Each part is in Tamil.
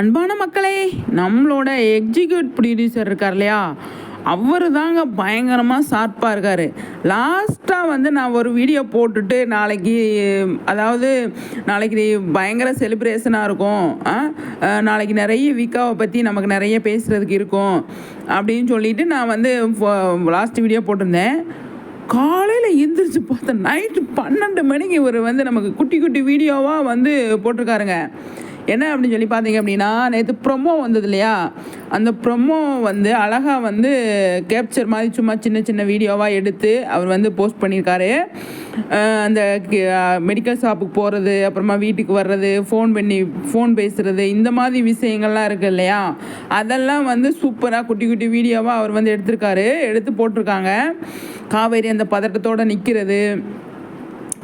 அன்பான மக்களே நம்மளோட எக்ஸிக்யூட் ப்ரொடியூசர் இருக்கார் இல்லையா? அவர் தாங்க பயங்கரமாக ஷார்ப்பாக இருக்கார். லாஸ்ட்டாக வந்து நான் ஒரு வீடியோ போட்டுட்டு நாளைக்கு அதாவது நாளைக்கு பயங்கர செலிப்ரேஷனாக இருக்கும். நாளைக்கு நிறைய விக்காவை பற்றி நமக்கு நிறைய பேசுகிறதுக்கு இருக்கும். அப்படின்னு சொல்லிட்டு நான் வந்து லாஸ்ட் வீடியோ போட்டிருந்தேன். காலையில் எந்திரிச்சு பார்த்தா நைட்டு பன்னெண்டு மணிக்கு இவர் வந்து நமக்கு குட்டி குட்டி வீடியோவாக வந்து போட்டிருக்காருங்க. என்ன அப்படின்னு சொல்லி பார்த்தீங்க அப்படின்னா நேற்று ப்ரொமோ வந்தது இல்லையா? அந்த ப்ரொமோ வந்து அழகாக வந்து கேப்சர் மாதிரி சும்மா சின்ன சின்ன வீடியோவாக எடுத்து அவர் வந்து போஸ்ட் பண்ணியிருக்காரு. அந்த மெடிக்கல் ஷாப்புக்கு போகிறது அப்புறமா வீட்டுக்கு வர்றது ஃபோன் பண்ணி ஃபோன் பேசுகிறது இந்த மாதிரி விஷயங்கள்லாம் இருக்குது இல்லையா? அதெல்லாம் வந்து சூப்பராக குட்டி குட்டி வீடியோவாக அவர் வந்து எடுத்திருக்காரு. எடுத்து போட்டிருக்காங்க. காவேரி அந்த பதட்டத்தோடு நிற்கிறது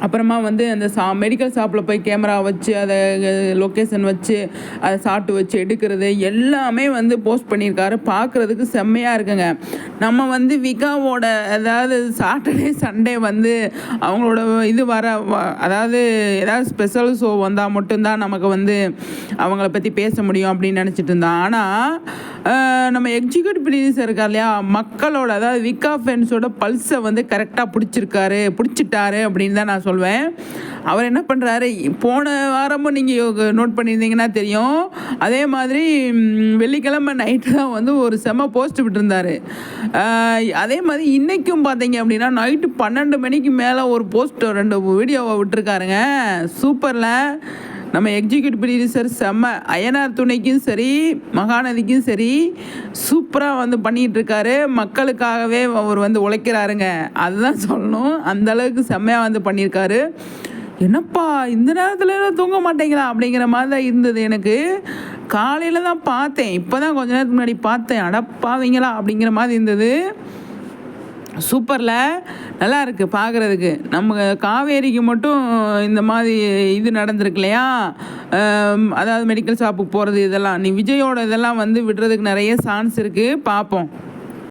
அப்புறமா வந்து அந்த சா மெடிக்கல் ஷாப்பில் போய் கேமரா வச்சு அதை லொக்கேஷன் வச்சு அதை சாப்பிட்டு வச்சு எடுக்கிறது எல்லாமே வந்து போஸ்ட் பண்ணியிருக்காரு. பார்க்குறதுக்கு செம்மையாக இருக்குங்க. நம்ம வந்து விகாவோட அதாவது சாட்டர்டே சண்டே வந்து அவங்களோட இது வர அதாவது ஏதாவது ஸ்பெஷல் ஷோ வந்தால் மட்டும்தான் நமக்கு வந்து அவங்கள பற்றி பேச முடியும் அப்படின்னு நினச்சிட்டு இருந்தோம் ஆனால் நம்ம எக்ஸிக்யூட்டிவ் ப்ரொடியூசர் இருக்கா இல்லையா மக்களோட அதாவது விகா ஃபேன்ஸோட பல்ஸை வந்து கரெக்டாக பிடிச்சிருக்காரு பிடிச்சிட்டாரு அப்படின்னு தான் நான் சொல்வேன். அவர் என்ன பண்ணுறாரு போன வாரமும் நீங்கள் நோட் பண்ணியிருந்தீங்கன்னா தெரியும். அதே மாதிரி வெள்ளிக்கிழமை நைட்டு தான் வந்து ஒரு செம போஸ்ட் விட்டுருந்தாரு. அதே மாதிரி இன்றைக்கும் பார்த்தீங்க அப்படின்னா நைட்டு பன்னெண்டு மணிக்கு மேலே ஒரு போஸ்ட் ரெண்டு வீடியோவை விட்டுருக்காருங்க. சூப்பரில் நம்ம எக்ஸிக்யூட்டிவ் ப்ரொடியூசர் செம்ம அயனார் துணைக்கும் சரி மகாநதிக்கும் சரி சூப்பராக வந்து பண்ணிகிட்ருக்காரு மக்களுக்காகவே அவர் வந்து உழைக்கிறாருங்க. அதுதான் சொல்லணும். அந்த அளவுக்கு செம்மையாக வந்து பண்ணியிருக்காரு என்னப்பா இந்த நேரத்தில் தூங்க மாட்டேங்கிறா அப்படிங்கிற மாதிரி தான் இருந்தது எனக்கு. காலையில் தான் பார்த்தேன். இப்போ தான் கொஞ்ச நேரத்துக்கு முன்னாடி பார்த்தேன். அடப்பாவீங்களா? அப்படிங்கிற மாதிரி இருந்தது. சூப்பரில். நல்லா இருக்குது பார்க்குறதுக்கு நம்ம காவேரிக்கு மட்டும் இந்த மாதிரி இது நடந்திருக்கு இல்லையா அதாவது மெடிக்கல் ஷாப்புக்கு போகிறது இதெல்லாம். நீ விஜயோட இதெல்லாம் வந்து விடுறதுக்கு நிறைய சான்ஸ் இருக்குது பார்ப்போம்